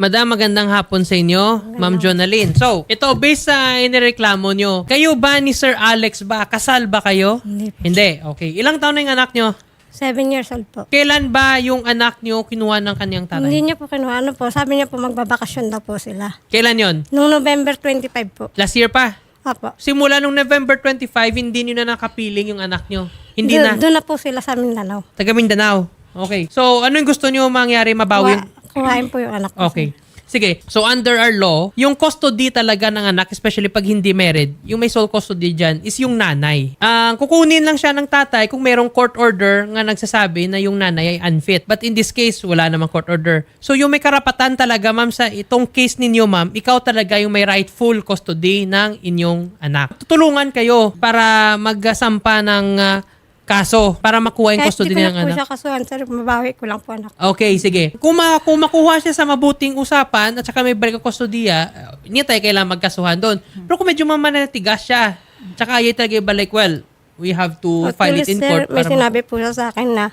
Madam, magandang hapon sa inyo, Ma'am Jonalyn. So, ito, based sa inireklamo nyo, kayo ba ni Sir Alex ba? Kasal ba kayo? Hindi po. Hindi. Okay. Ilang taon na yung anak nyo? Seven years old po. Kailan ba yung anak nyo kinuha ng kanyang tatay? Hindi niya po kinuha. Ano po, sabi niya po magbabakasyon daw po sila. Kailan yon? Noong November 25 po. Last year pa? Apo. Simula nung November 25, hindi nyo na nakapiling yung anak nyo? Hindi na? Doon- na po sila sa Mindanao. Taga Mindanao. Okay. So, ano yung gusto nyo mangyari mabawi? Kuha, kuhain po yung anak ko. Okay. Sige. So, under our law, yung custody talaga ng anak, especially pag hindi married, yung may sole custody dyan, is yung nanay. Ang kukunin lang siya ng tatay kung merong court order nga nagsasabi na yung nanay ay unfit. But in this case, wala namang court order. So, yung may karapatan talaga, ma'am, sa itong case ninyo, ma'am, ikaw talaga yung may rightful custody ng inyong anak. Tutulungan kayo para magsampa ng ah, kaso para makuha yung Kahit custody di ko ng na po anak. siya kasuhan, sir, mabawi ko lang po anak. Okay, sige. Kung, ma- kung makuha siya sa mabuting usapan at saka may balik ang kustodiya, hindi tayo kailangan magkasuhan doon. Pero kung medyo mamanatigas siya, tsaka ayaw talaga ibalik, well, we have to file it in sir, court. may ma- sinabi po siya sa akin na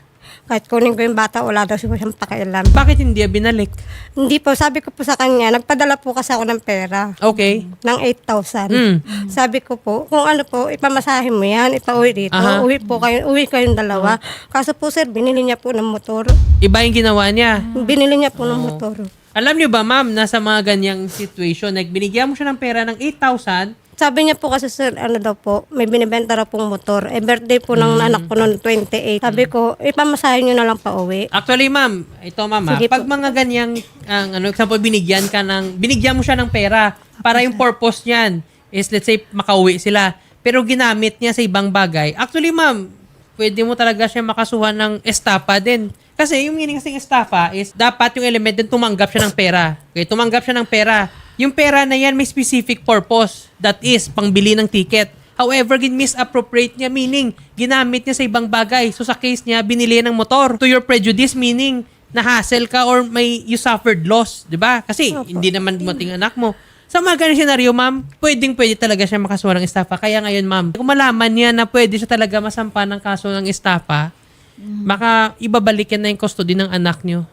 kahit kunin ko yung bata, wala daw siya siyang pakialam. Bakit hindi niya binalik? Hindi po, sabi ko po sa kanya, nagpadala po kasi ako ng pera Okay. ng 8,000. Mm. Sabi ko po, kung ano po, ipamasahin mo yan, ipauwi dito. Aha. Uwi po kayo, uwi kayong dalawa. Kaso po sir, binili niya po ng motor. Iba yung ginawa niya. Binili niya po ng motor. Alam niyo ba, ma'am, nasa mga ganyang situation, like, binigyan mo siya ng pera ng 8,000, Sabi niya po kasi sir, ano daw po, may binibenta raw pong motor. Eh, birthday po ng anak ko noong 28. Sabi ko, ipamasahin niyo na lang pa uwi. Actually, ma'am, ito ma'am, ah, Sige pag po. mga ganyang, ang ano, example, binigyan ka ng, binigyan mo siya ng pera para yung purpose niyan is, let's say, makauwi sila. Pero ginamit niya sa ibang bagay. Actually, ma'am, pwede mo talaga siya makasuhan ng estafa din. Kasi yung meaning kasing estafa is dapat yung element din tumanggap siya ng pera. Okay, tumanggap siya ng pera. Yung pera na yan may specific purpose. That is, pangbili ng ticket. However, misappropriate niya, meaning, ginamit niya sa ibang bagay. So, sa case niya, binili ng motor. To your prejudice, meaning, na-hassle ka or may you suffered loss. 'di ba? Kasi, hindi naman dumating anak mo. Sa mga ganung senaryo, ma'am, pwedeng pwede talaga siya makasuha ng estafa. Kaya ngayon, ma'am, kung malaman niya na pwede siya talaga masampa ng kaso ng estafa, baka ibabalik yan na yung custody ng anak niyo.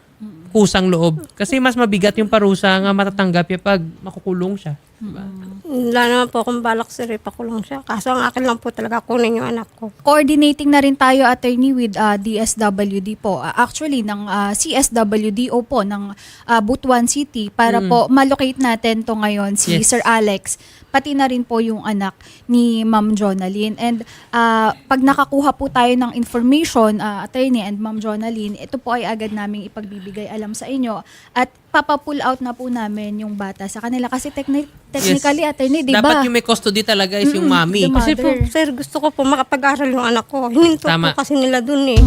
Kusang loob. Kasi mas mabigat yung parusa nga matatanggap niya pag makukulong siya. Diba? Wala naman po akong balak sir, ipakulong siya. Kaso ang akin lang po talaga kunin yung anak ko. Coordinating na rin tayo, attorney, with uh, DSWD po. Uh, actually, ng uh, CSWDO po, ng uh, Butuan City, para po malocate natin to ngayon, si Yes. Sir Alex, pati na rin po yung anak ni Ma'am Jonalyn. And uh, pag nakakuha po tayo ng information, uh, attorney and Ma'am Jonalyn, ito po ay agad naming ipagbibigay alam sa inyo. At papapull out na po namin yung bata sa kanila. Kasi techni- technically, Yes. attorney, di ba? Dapat yung may custody talaga is yung mami. the Kasi po, sir, gusto ko po makapag-aral yung anak ko. Hininto Tama. po kasi nila dun eh.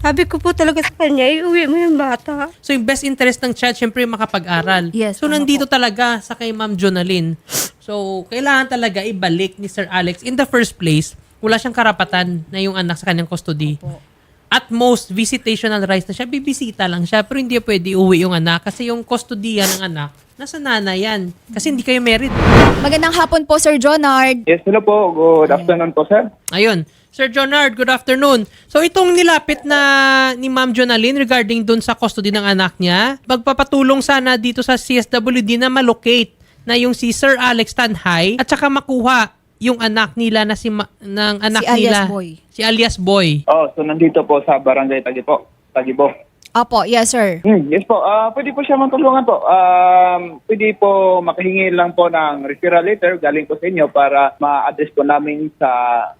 Sabi ko po talaga sa kanya, iuwi mo yung bata. So yung best interest ng child, syempre makapag-aral. Yes, so nandito talaga sa kay Ma'am Jonalyn. So kailangan talaga ibalik ni Sir Alex. In the first place, wala siyang karapatan na yung anak sa kanyang custody. At most, visitational rights na siya. Bibisita lang siya. Pero hindi pwede uwi yung anak. Kasi yung custodiya ng anak, nasa nanay yan. Kasi hindi kayo married. Magandang hapon po, Sir Jonard. Yes, hello po. Good afternoon po, sir. Ayun. Sir Jonard, good afternoon. So itong nilapit na ni Ma'am Jonalyn regarding dun sa custody ng anak niya, magpapatulong sana dito sa CSWD na malocate na yung si Sir Alex Tanhay at saka makuha yung anak nila na si Ma- ng anak Si alias nila. Boy. Si alias Boy. Oh, so nandito po sa Barangay Tagipo. Tagibo. Opo, yes, sir. Hmm, yes po. Ah, pwede po siya matulungan po. Um, pwede po makahingi lang po ng referral letter galing po sa inyo para ma-address po namin sa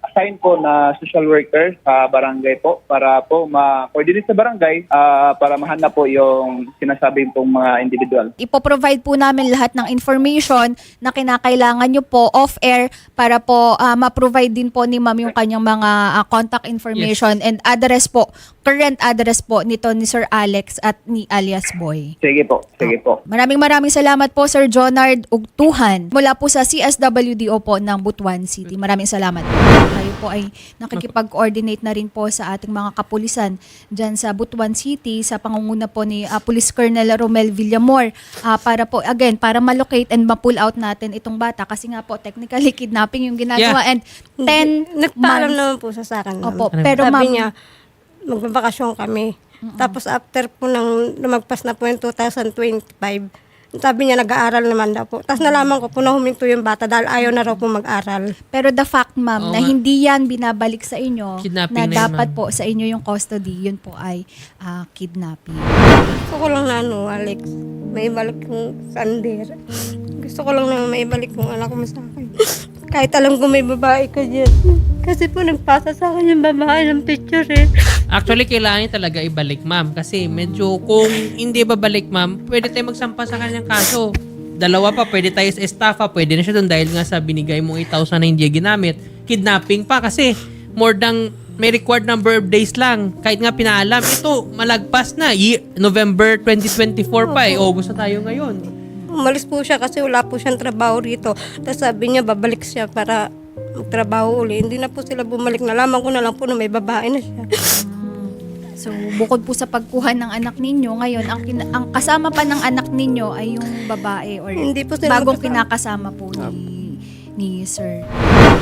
assign po na social worker sa barangay po para po ma-coordinate sa barangay ah, para mahanap po yung sinasabi pong mga individual. Ipo-provide po namin lahat ng information na kinakailangan nyo po off-air para po ah, ma-provide din po ni ma'am yung kanyang mga ah, contact information and address po, current address po nito ni Sir Alex at ni alias Boy. Sige po. Sige po. Maraming maraming salamat po Sir Jonard Ugtuhan mula po sa CSWDO po ng Butuan City. Maraming salamat. Tayo po ay nakikipag-coordinate na rin po sa ating mga kapulisan dyan sa Butuan City sa pangunguna po ni ah, Police Colonel Romel Villamor ah, para po again para malocate and ma-pull out natin itong bata kasi nga po technically kidnapping yung ginagawa and 10 Nagpaalam months. naman po sa akin. Opo, pero ma'am niya, magbabakasyon kami. Tapos after po nang lumagpas na po yung 2025, Sabi niya nag-aaral naman daw po. Tapos nalaman ko po na huminto yung bata dahil ayaw na raw po mag-aral. Pero the fact, ma'am, Oo na nga. hindi yan binabalik sa inyo, Kidnapping na na yun, dapat ma'am. po sa inyo yung custody, yun po ay ah, kidnapping. Gusto ko lang na ano, Alex, may balik yung sander. Gusto ko lang na may balik yung anak mo sa akin. Kahit alam ko may babae ka dyan. Kasi po nagpasa sa akin yung babae ng picture eh. Actually, kailangan talaga ibalik, ma'am. Kasi medyo kung hindi babalik, ma'am, pwede tayo magsampa sa kanyang kaso. Dalawa pa, pwede tayo sa estafa, pwede na siya doon dahil nga sa binigay mong 8,000 na hindi ginamit. Kidnapping pa kasi more than may required number of days lang. Kahit nga pinaalam, ito, malagpas na. Ye- November 2024 pa eh. August na tayo ngayon. Umalis po siya kasi wala po siyang trabaho rito. Tapos sabi niya babalik siya para magtrabaho uli. Hindi na po sila bumalik. Nalaman ko na lang po na may babae na siya. So, bukod po sa pagkuha ng anak ninyo, ngayon, ang, kin- ang kasama pa ng anak ninyo ay yung babae or Hindi po sila bagong magkasama. kinakasama po ni, ni Sir.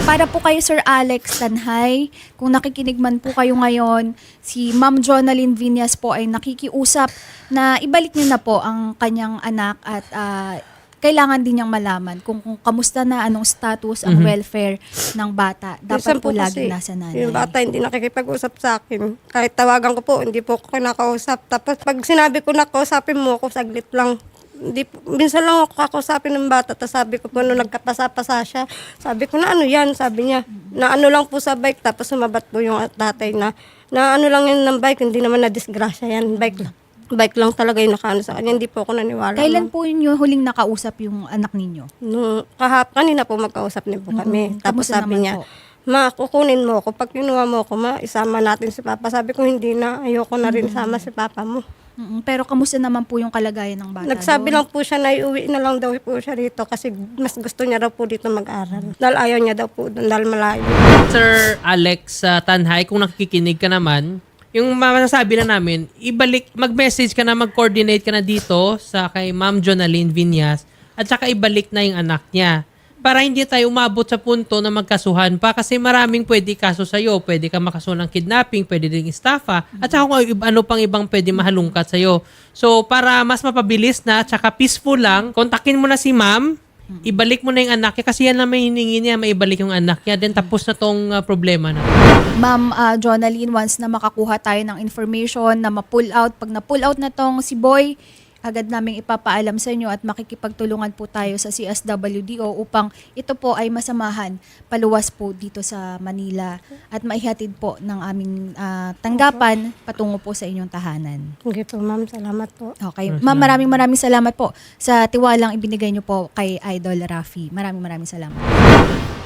Para po kayo, Sir Alex Tanhay, kung nakikinig man po kayo ngayon, si Ma'am Jonalyn Vinyas po ay nakikiusap na ibalik niyo na po ang kanyang anak at ah, kailangan din niyang malaman kung, kung kamusta na, anong status, ang welfare ng bata. Dapat Minsan po, lagi nasa nanay. Yung bata hindi nakikipag-usap sa akin. Kahit tawagan ko po, hindi po ako kinakausap. Tapos pag sinabi ko na kausapin mo ako, saglit lang. Hindi, po- minsan lang ako kakausapin ng bata. Tapos sabi ko po, nung nagkapasa-pasa siya, sabi ko na ano yan, sabi niya. Na ano lang po sa bike, tapos sumabat po yung tatay na, na ano lang yun ng bike, hindi naman na disgrasya yan, bike lang. Bike lang talaga yung nakaano sa kanya, hindi po ako naniwala. Kailan po yun yung huling nakausap yung anak ninyo? Nung kahap, kanina po magkausap din po kami. Mm-mm. Tapos Kamusta sabi niya, po? ma, kukunin mo ako. Pag kinuha mo ako, ma, isama natin si Papa. Sabi ko, hindi na. Ayoko na rin sama si Papa mo. Mm, Pero kamusta naman po yung kalagayan ng bata Nagsabi doon? lang po siya na iuwi na lang daw po siya rito kasi mas gusto niya daw po dito mag-aral. Dahil ayaw niya daw po doon, dahil malayo. Sir Alex uh, Tanhay, kung nakikinig ka naman, yung masasabi na namin, ibalik, mag-message ka na, mag-coordinate ka na dito sa kay Ma'am Jonalyn Vinyas at saka ibalik na yung anak niya. Para hindi tayo umabot sa punto na magkasuhan pa kasi maraming pwede kaso sa'yo. Pwede ka makaso ng kidnapping, pwede ding estafa, at saka kung ano pang ibang pwede mahalungkat sa'yo. So, para mas mapabilis na at saka peaceful lang, kontakin mo na si ma'am, ibalik mo na yung anak niya kasi yan lang may hiningi niya, maibalik yung anak niya. Then tapos na tong uh, problema na. Ma'am ah, Jonalyn, once na makakuha tayo ng information na ma-pull out, pag na-pull out na tong si Boy, agad naming ipapaalam sa inyo at makikipagtulungan po tayo sa CSWDO upang ito po ay masamahan paluwas po dito sa Manila at maihatid po ng aming ah, tanggapan patungo po sa inyong tahanan. Sige po, ma'am. Salamat po. Okay. Ma'am, maraming maraming salamat po sa tiwalang ibinigay niyo po kay Idol Rafi. Maraming maraming salamat.